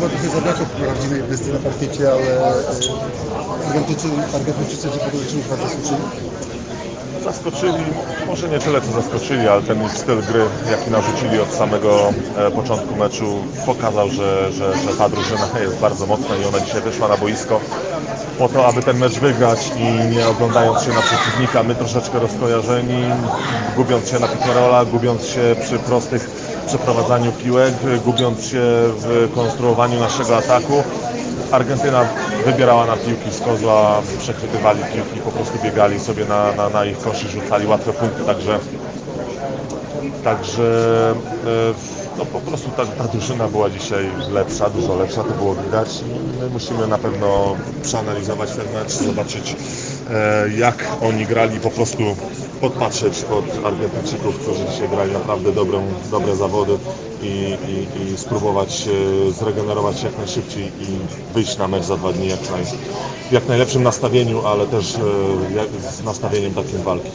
chyba trochę zabrakło prawdziwej bysty na parkiecie, ale e, Argentyńczycy, Argentyńczycy podręcznik was zaskoczyli. Zaskoczyli, może nie tyle co zaskoczyli, ale ten ich styl gry, jaki narzucili od samego e, początku meczu, pokazał, że, że, że ta drużyna jest bardzo mocna i ona dzisiaj wyszła na boisko po to, aby ten mecz wygrać i nie oglądając się na przeciwnika, my troszeczkę rozkojarzeni, gubiąc się na pick-and-rolla, gubiąc się przy prostych przeprowadzaniu piłek, gubiąc się w konstruowaniu naszego ataku. Argentyna wybierała na piłki z kozła, przechwytywali piłki, po prostu biegali sobie na, na, na ich koszy, rzucali łatwe punkty, także Także e, no po prostu ta, ta drużyna była dzisiaj lepsza, dużo lepsza, to było widać my musimy na pewno przeanalizować ten mecz, zobaczyć e, jak oni grali, po prostu podpatrzeć pod Argentyńczyków, którzy dzisiaj grali naprawdę dobrą, dobre zawody i, i, i spróbować e, zregenerować jak najszybciej i wyjść na mecz za dwa dni jak, naj, jak najlepszym nastawieniu, ale też z nastawieniem takim walki.